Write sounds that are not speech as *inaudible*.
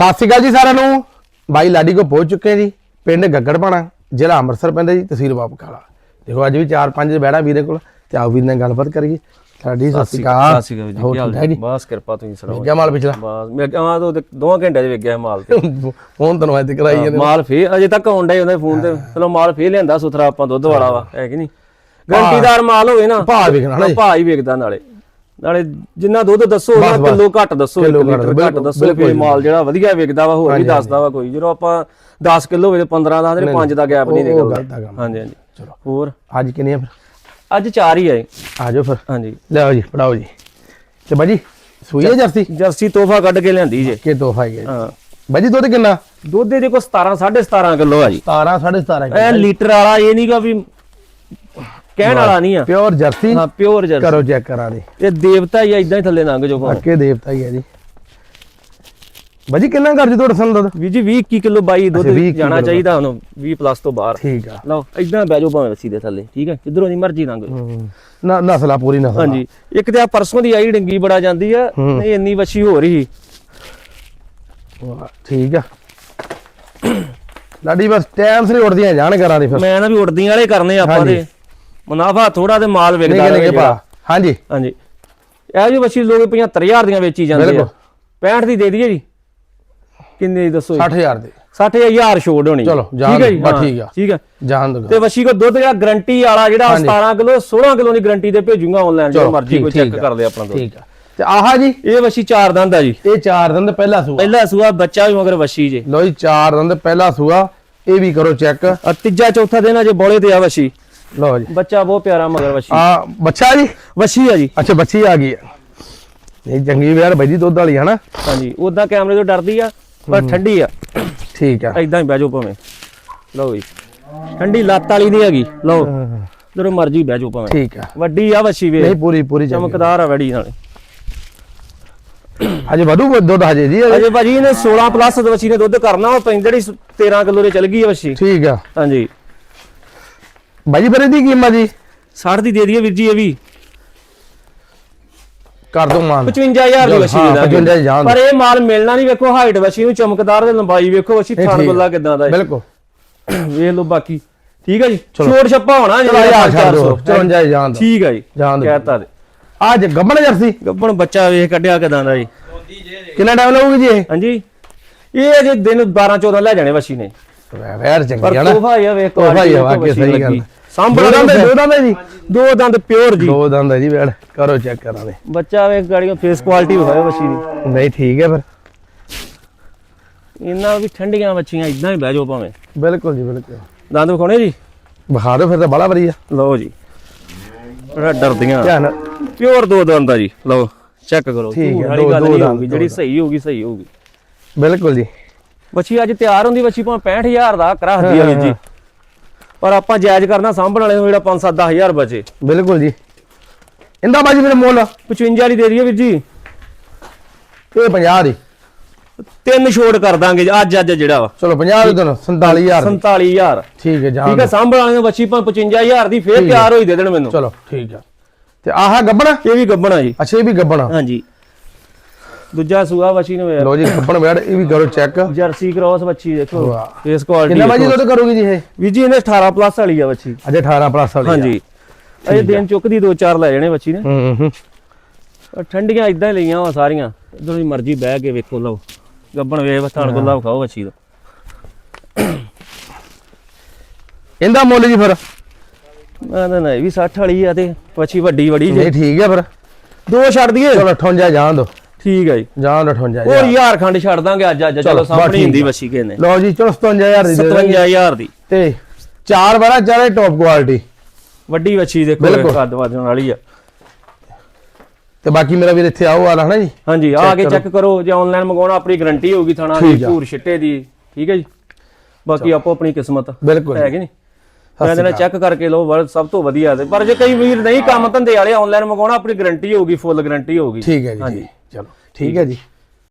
ਸਤਿ ਸ਼੍ਰੀ ਅਕਾਲ ਜੀ ਸਾਰਿਆਂ ਨੂੰ। ਬਾਈ ਲਾਡੀ ਕੋ ਪਹੁੰਚ ਚੁੱਕੇ ਜੀ। ਪਿੰਡ ਗੱਗੜਪਾਣਾ ਜ਼ਿਲ੍ਹਾ ਅੰਮ੍ਰਿਤਸਰ ਪੈਂਦਾ ਜੀ ਤਹਿਸੀਲ ਬਾਬਕਾਲਾ ਦੇਖੋ ਅੱਜ ਵੀ ਚਾਰ ਪੰਜ ਬੈੜਾ ਵੀਰੇ ਕੋਲ ਤੇ ਆਓ ਵੀਰ ਨਾਲ ਗੱਲਬਾਤ ਕਰੀਏ। ਸਾਡੀ ਸਤਿ ਸ਼੍ਰੀ ਅਕਾਲ। ਸਤਿ ਸ਼੍ਰੀ ਅਕਾਲ ਜੀ ਕੀ ਹਾਲ ਜੀ? ਬਸ ਕਿਰਪਾ ਤੁਸੀਂ ਸੁਣਾਓ ਕਿਆ ਮਾਲ ਪਿਛਲਾ? ਬਸ ਮੈਂ ਆ ਤੋਂ ਦੋਵਾਂ ਘੰਟਿਆਂ 'ਚ ਵੇਖ ਗਿਆ ਮਾਲ ਤੇ। *laughs* ਫੋਨ ਤੈਨੂੰ ਅੱਜ ਕਰਾਈ ਜਾਂਦੇ ਮਾਲ ਫੇਰ ਅਜੇ ਤੱਕ ਆਉਂਦਾ ਹੀ ਉਹਦੇ ਫੋਨ ਤੇ। ਚਲੋ ਮਾਲ ਫੇਰ ਲਿਆਂਦਾ ਸੁਥਰਾ ਆਪਾਂ ਦੁੱਧ ਵਾਲਾ ਵਾ ਹੈ। ਕਿ ਨਹੀਂ? ਗਰੰਟੀਦਾਰ ਮਾਲ ਹੋਵੇ ਨਾ ਭਾਅ ਵੇਖਣਾ ਨਾ। ਭਾਅ ਹੀ ਵੇਖਦਾ ਨਾਲੇ। ਨਾਲੇ ਜਿੰਨਾ ਦੁੱਧ ਦੱਸੋ ਉਹਨਾਂ। ਕਿਲੋ ਘੱਟ ਦੱਸੋ ਕਿੱਲੋ ਇੱਕ ਘੱਟ, ਲੀਟਰ ਘੱਟ ਬਿਲਕੁਲ, ਦੱਸੋ ਜੀ। ਮਾਲ ਜਿਹੜਾ ਵਧੀਆ ਵਿਕਦਾ ਵਾ ਹੋਰ ਵੀ ਦੱਸਦਾ ਵਾ ਕੋਈ ਜਦੋਂ ਆਪਾਂ 10 ਕਿਲੋ ਤੇ 15 ਦਾ ਤੇ 5 ਦਾ ਗੈਪ ਨਹੀਂ ਨਿਕਲਦਾ। ਆ। ਹਾਂਜੀ ਹਾਂਜੀ। ਚਲੋ। ਹੋਰ? ਅੱਜ ਕਿੰਨੀਆਂ ਫਿਰ? ਅੱਜ ਚਾਰ ਹੀ ਆਏ ਆ ਜਾਓ ਫਿਰ। ਹਾਂਜੀ। ਲਿਆਓ ਜੀ ਪੜਾਓ ਜੀ। ਤੇ ਬਾਜੀ ਸੂਈ ਹੈ ਜਰਸੀ? ਜਰਸੀ ਤੋਹਫਾ ਕੱਢ ਕੇ ਲਿਆਂਦੀ ਜੇ। ਕਿ ਤੋਹਫਾ ਹੀ ਹੈ ਜੀ। ਹਾਂ। ਬਾਜੀ ਦੁੱਧ ਕਿੰਨਾ? ਦੁੱਧ ਦੇ ਕੋ 17 17.5 ਕਿਲੋ ਆ ਜੀ। 17 17.5 ਐ ਲੀਟਰ ਵਾਲਾ ਇਹ ਨਹੀਂਗਾ ਵੀ ਕਹਿਣ ਵਾਲਾ ਨਹੀਂ ਆ। ਪਿਓਰ ਜਰਸੀ ਹਾਂ ਪਿਓਰ ਜਰਸੀ। ਕਰੋ ਚੈੱਕ ਕਰਾਂ ਦੀ। ਇਹ ਦੇਵਤਾ ਹੀ ਆ ਇਦਾਂ ਹੀ ਥੱਲੇ ਲੰਘ ਜੋ ਭਾਵੇਂ। ਅੱਕੇ ਦੇਵਤਾ ਹੀ ਹੈ ਜੀ। ਬਾਜੀ ਕਿੰਨਾ ਕਰ ਜੀ ਤੁਹਾਡਾ ਸੰਦ ਵੀ ਜੀ 20 21 ਕਿਲੋ ਬਾਈ ਦੁੱਧ ਅੱਛਾ, 20 ਜਾਣਾ ਚਾਹੀਦਾ ਹੁਣ 20 ਪਲੱਸ ਤੋਂ ਬਾਹਰ। ਠੀਕ ਆ। ਲਓ ਇਦਾਂ ਬਹਿ ਜਾਓ ਭਾਵੇਂ ਰੱਸੀ ਦੇ ਥੱਲੇ ਠੀਕ ਹੈ ਜਿੱਧਰੋਂ ਦੀ ਮਰਜ਼ੀ ਲੰਘ ਜਾਓ। ਨਾ ਨਸਲਾ ਪੂਰੀ ਨਸਲ। ਹਾਂਜੀ। ਇੱਕ ਤੇ ਆ ਪਰਸੋਂ ਦੀ ਆਈ ਡੰਗੀ ਬੜਾ ਜਾਂਦੀ ਆ ਹੂੰ। ਨਹੀਂ ਇੰਨੀ ਵੱਛੀ ਹੋ ਰਹੀ। ਠੀਕ ਆ। ਲਾਡੀ ਬਸ ਟਾਈਮ ਸਿਰ ਉੱਡਦੀਆਂ ਜਾਣ ਕਰਾਂ ਦੀ ਫਿਰ। ਮੈਂ ਨਾ ਵੀ ਉੜਦੀਆਂ ਵਾਲੇ ਕਰਨੇ ਆਪਾਂ। ਦੇ। ਮੁਨਾਫਾ ਥੋੜਾ ਤੇ ਮਾਲ ਵਿਕਦਾ ਨਿਕੇ ਨਿਕੇ ਪਾ ਹਾਂਜੀ। ਹਾਂਜੀ। ਇਹ ਜੀ ਵੱਛੀ ਲੋਕ 75000 ਦੀਆਂ ਵੇਚੀ ਜਾਂਦੇ ਆ। ਬਿਲਕੁਲ। 65 ਦੀ ਦੇ ਦਈਏ ਜੀ। ਕਿੰਨੇ ਦੀ ਦੱਸੋ ਜੀ? 60000 ਦੇ। 60000 ਛੋੜ ਹੋਣੀ। ਚਲੋ, ਠੀਕ ਹੈ ਜੀ? ਠੀਕ ਆ। ਠੀਕ ਹੈ। ਜਾਣ ਦੋ ਤੇ ਵਸ਼ੀ ਕੋ ਦੁੱਧ ਜਿਹੜਾ ਗਰੰਟੀ ਵਾਲਾ ਜਿਹੜਾ ਹਾਂਜੀ। 17 ਕਿਲੋ 16 ਕਿਲੋ ਦੀ ਗਰੰਟੀ ਤੇ ਭੇਜੂਗਾ ਆਨਲਾਈਨ ਜੋ ਮਰਜ਼ੀ ਕੋਈ ਚੈੱਕ। ਕਰ ਲੈ ਆਪਣਾ ਦੁੱਧ। ਠੀਕ ਆ। ਤੇ ਆਹਾ ਜੀ। ਇਹ ਵਸ਼ੀ ਚਾਰ ਦੰਦ ਆ ਜੀ। ਇਹ ਚਾਰ ਦਿਨ ਦਾ ਪਹਿਲਾ ਸੂਆ। ਪਹਿਲਾ ਸੂਆ ਬੱਚਾ ਵੀ ਮਗਰ ਵਸ਼ੀ ਜੇ। ਲੋ ਜੀ ਚਾਰ ਦਿਨ ਦਾ ਪਹਿਲਾ ਸੂਆ। ਇਹ ਵੀ ਕਰੋ ਚੈੱਕ ਤੀਜਾ ਚੌਥਾ ਦਿਨ ਅਜੇ ਬੋਲੇ ਤੇ ਆ ਵਸ਼ੀ ਲੋ ਜੀ। ਬੱਚਾ ਬਹੁਤ ਪਿਆਰਾ ਮਗਰ ਵਸ਼ੀ ਆ ਬੱਚਾ ਜੀ? ਵਸ਼ੀ ਆ ਜੀ। ਅੱਛਾ ਬੱਚੀ ਆ ਗਈ ਆ। ਇਹ ਚੰਗੀ ਯਾਰ ਬਾਈ ਜੀ ਦੁੱਧ ਵਾਲੀ ਹੈ ਨਾ ਹਾਂਜੀ ਉਦਾਂ ਕੈਮਰੇ ਤੋਂ ਡਰਦੀ ਆ ਪਰ ਠੰਡੀ ਆ। ਠੀਕ ਆ। ਐਦਾਂ ਹੀ ਬਹਿ ਜਾਓ ਭਾਵੇਂ। ਲਓ ਜੀ। ਠੰਡੀ ਲੱਤ ਵਾਲੀ ਨਹੀਂ ਹੈਗੀ। ਲਓ ਜਦੋਂ ਮਰਜ਼ੀ ਬਹਿ ਜਾਓ ਭਾਵੇਂ। ਠੀਕ ਆ। ਵੱਡੀ ਆ ਵਸ਼ੀ ਵੇ। ਨਹੀਂ ਪੂਰੀ ਪੂਰੀ ਚਮਕ ਚਮਕਦਾਰ ਆ ਵੜੀ ਨਾਲੇ। ਹਜੇ ਵਧੂ ਦੁੱਧ ਹਜੇ ਜੀ ਹਜੇ। ਭਾਜੀ ਇਹਨੇ 16 ਪਲੱਸ ਵਸ਼ੀ ਨੇ ਦੁੱਧ ਕਰਨਾ ਉਹ ਪੈਂਦੜੀ 13 ਕਿਲੋ ਦੇ ਚਲ ਗਈ ਆ ਵਸ਼ੀ ਠੀਕ ਆ। ਹਾਂਜੀ। ਬਾਈ ਜੀ ਫਿਰ ਇਹਦੀ ਕੀਮਤ ਜੀ? 60 ਦੀ ਦੇ ਦਈਏ ਵੀਰ ਜੀ ਇਹ ਵੀ। ਕਰ ਦੋ ਮਾਨ। 55000 ਦੀ ਵਸ਼ੀ ਦੇ ਦਾਂਗੇ 55 ਜਾਣ ਪਰ ਇਹ ਮਾਲ ਮਿਲਣਾ ਨਹੀਂ ਵੇਖੋ ਹਾਈਟ ਵਸ਼ੀ ਨੂੰ ਚਮਕਦਾਰ ਤੇ ਲੰਬਾਈ ਵੇਖੋ ਵਸ਼ੀ ਥਣ ਗੁੱਲਾ ਕਿਦਾਂ ਦਾ ਹੈ। ਬਿਲਕੁਲ। ਵੇਖ ਲਓ ਬਾਕੀ। ਠੀਕ ਹੈ ਜੀ। ਛੋਟ ਛੱਪਾ ਹੋਣਾ ਛੱਡ ਦੋ। 54 ਜਾਣ ਦੋ। ਠੀਕ ਹੈ ਜੀ ਦੋ। ਕਹਿਤਾ ਦੇ ਅੱਜ ਗੱਬਣ ਜਰਸੀ ਗੱਬਣ ਬੱਚਾ ਵੇਖ ਕੱਢਿਆ ਕਿਦਾਂ ਦਾ ਜੀ। ਕਿੰਨਾ ਟਾਈਮ ਲੱਗੂਗੀ ਜੀ ਇਹ? ਹਾਂਜੀ। ਇਹ ਅਜੇ ਦਿਨ 12 14 ਲੈ ਜਾਣੇ ਵਸ਼ੀ ਨੇ। ਵੈਰ ਚੰਗੀ ਨਾ। ਤੋਹਫਾ ਹੀ ਆ ਵੇਖ ਤੋਹਫਾ ਹੀ ਆ, quality ਵਾਕਈ ਵਸ਼ੀ ਸਹੀ। ਗੱਲ। ਸਾਂਭਣ ਦੰਦ ਦੋ ਦੰਦ ਜੀ। ਦੋ ਦੰਦ ਪਿਓਰ ਜੀ। ਦੋ ਦੰਦ ਹੈ ਜੀ ਵੈੜ ਕਰੋ ਚੈੱਕ ਕਰਾਂਗੇ ਬੱਚਾ ਵੇਖ ਗਾੜੀਆਂ ਫੇਸ ਕੁਆਲਿਟੀ ਵਿਖਾਓ ਵਸ਼ੀ ਦੀ। ਨਹੀਂ ਠੀਕ ਹੈ ਫਿਰ। ਇਹਨਾਂ ਵੀ ਠੰਡੀਆਂ ਬੱਚੀਆਂ ਇਦਾਂ ਹੀ ਬਹਿ ਜਾਓ ਭਾਵੇਂ। ਬਿਲਕੁਲ ਜੀ ਬਿਲਕੁਲ। ਦੰਦ ਵਿਖਾਉਣੇ ਜੀ? ਵਿਖਾ ਦਿਓ ਫਿਰ ਤਾਂ ਬੜਾ ਵਧੀਆ। ਲਓ ਜੀ। ਬੜਾ ਡਰਦੀਆਂ। ਧਿਆਨ ਪਿਓਰ ਦੋ ਦੰਦ ਆ ਜੀ। ਲਓ ਚੈੱਕ ਕਰੋ। ਠੀਕ ਹੈ, ਦੋ- ਗੱਲ ਦੋ ਨਹੀਂ ਦੰਦ, ਜਿਹੜੀ। ਸਹੀ ਹੋਊਗੀ ਸਹੀ ਹੋਊਗੀ। ਬਿਲਕੁਲ ਜੀ। ਬੱਚੀ ਅੱਜ ਤਿਆਰ ਹੁੰਦੀ ਬੱਚੀ ਭਾਵੇਂ 65000 ਦਾ ਕਰਾਹਦੀ ਆ ਵੀਰ ਜੀ। ਪਰ ਆਪਾਂ ਜਾਇਜ਼ ਕਰਨਾ ਸਾਂਭਣ ਵਾਲੇ ਨੂੰ ਜਿਹੜਾ 5-7 10000 ਬਚੇ। ਬਿਲਕੁਲ ਜੀ। ਇੰਦਾ ਬਾਜੀ ਮੇਰੇ ਮੁੱਲ। 55 ਵਾਲੀ ਦੇ ਦਈਏ ਵੀਰ ਜੀ। ਇਹ 50 ਦੀ। ਤਿੰਨ ਛੋੜ ਕਰ ਦਾਂਗੇ ਅੱਜ ਅੱਜ ਜਿਹੜਾ ਵਾ। ਚਲੋ 50 ਦੇ ਦਿਨ 47000 ਦੀ। 47000 ਠੀਕ ਹੈ ਜਾਨ ਠੀਕ ਹੈ ਸਾਂਭਣ ਵਾਲੇ ਨੂੰ ਬੱਚੀ ਭਾਵੇਂ 55000 ਦੀ ਫੇਰ ਹੈ। ਤਿਆਰ ਹੋਈ ਦੇ ਦੇਣ ਮੈਨੂੰ। ਚਲੋ ਠੀਕ ਆ ਤੇ ਆਹ ਗੱਬਣ? ਇਹ ਵੀ ਗੱਬਣਾ ਜੀ। ਅੱਛਾ ਇਹ ਵੀ ਗੱਬਣ। ਹਾਂਜੀ। ਦੂਜਾ ਸੂਆ ਬੱਚੀ ਨੂੰ ਵੇਖ। ਲੋ ਜੀ ਗੱਬਣ ਵੈੜ ਇਹ ਵੀ ਕਰੋ ਚੈੱਕ ਜਰਸੀ ਕ੍ਰਾਸ ਬੱਚੀ ਦੇਖੋ ਵਾਹ। ਫੇਸ ਕੁਆਲਿਟੀ ਕਿੰਨਾ ਬਾਜੀ ਦੁੱਧ ਕਰੋਗੇ ਜੀ ਇਹ? ਵੀਰ ਜੀ ਇਹਨੇ 18 ਪਲੱਸ ਵਾਲੀ ਆ ਬੱਚੀ ਅਜੇ 18 ਪਲੱਸ ਵਾਲੀ ਆ। ਹਾਂਜੀ। ਅਜੇ ਦਿਨ ਚੁੱਕਦੀ ਦੋ ਚਾਰ ਲੈ ਜਾਣੇ ਬੱਚੀ ਨੇ। ਹੂੰ ਹੂੰ ਠੰਡੀਆਂ ਇਦਾਂ ਹੀ ਲਈਆਂ ਵਾ ਸਾਰੀਆਂ। ਇਧਰੋਂ ਦੀ ਮਰਜ਼ੀ ਬਹਿ ਕੇ ਵੇਖੋ ਲਓ। ਗੱਬਣ ਵੇਖ ਥਾਣ ਗੁੱਲਾ ਵਿਖਾਓ ਬੱਚੀ ਦਾ। ਇਹਦਾ ਮੁੱਲ ਜੀ ਫਿਰ? ਮੈਂ ਤਾਂ ਨਹੀਂ ਵੀ 60 ਵਾਲੀ ਆ ਤੇ ਬੱਚੀ ਵੱਡੀ ਬੜੀ ਜੇ। ਨਹੀਂ ਠੀਕ ਹੈ ਫਿਰ। ਦੋ ਛੱਡ ਦਈਏ। ਚਲੋ 58 ਜਾਣ ਦੋ। ਠੀਕ ਹੈ ਜੀ। ਜਾਣ ਦੋ 58 ਹੋਰ ਯਾਰ। ਖੰਡ ਛੱਡ ਦਾਂਗੇ ਅੱਜ ਅੱਜ ਚਲੋ, ਸਾਹਮਣੇ ਹੁੰਦੀ ਆ। ਬੱਚੀ ਕਿਨੇ ਲਓ ਜੀ ਚਲੋ 57000 ਦੀ ਦੇ ਦਾਂਗੇ। 57000 ਦੀ। ਤੇ ਚਾਰ ਵਾਰਾ ਚਾਰੇ ਟੌਪ ਕੁਆਲਿਟੀ ਵੱਡੀ ਬੱਚੀ ਦੇਖੋ। ਕੱਦ ਵਾਜਣ ਵਾਲੀ ਆ। ਤੇ ਬਾਕੀ ਮੇਰਾ ਵੀਰ ਇੱਥੇ ਆਓ ਵਾਲਾ ਹਨਾ ਜੀ? ਹਾਂਜੀ ਆ ਕੇ। ਚੈੱਕ ਕਰੋ ਜੇ ਆਨਲਾਈਨ ਮੰਗਾਉਣਾ ਆਪਣੀ ਗਾਰੰਟੀ ਹੋਊਗੀ ਥਾਣਾ ਦੀ ਆ। ਧੂਰ ਛਿੱਟੇ ਦੀ ਠੀਕ ਹੈ ਜੀ? ਬਾਕੀ ਆਪੋ ਆਪਣੀ ਕਿਸਮਤ। ਬਿਲਕੁਲ। ਹੈ ਕਿ ਨਹੀਂ? ਮੈਂ ਕਹਿੰਦਾ ਚੈੱਕ ਕਰਕੇ ਲਓ ਵਰ ਸਭ ਤੋਂ ਵਧੀਆ ਤੇ। ਪਰ ਜੇ ਕਈ ਵੀਰ ਨਹੀਂ ਕੰਮ ਧੰਦੇ ਵਾਲੇ ਆਨਲਾਈਨ ਮੰਗਾਉਣਾ ਆਪਣੀ ਗਾਰੰਟੀ ਹੋਊਗੀ ਫੁੱਲ ਗਾਰੰਟੀ ਹੋਊਗੀ। ਠੀਕ ਹੈ ਜੀ। ਚਲੋ। ਠੀਕ ਹੈ ਜੀ।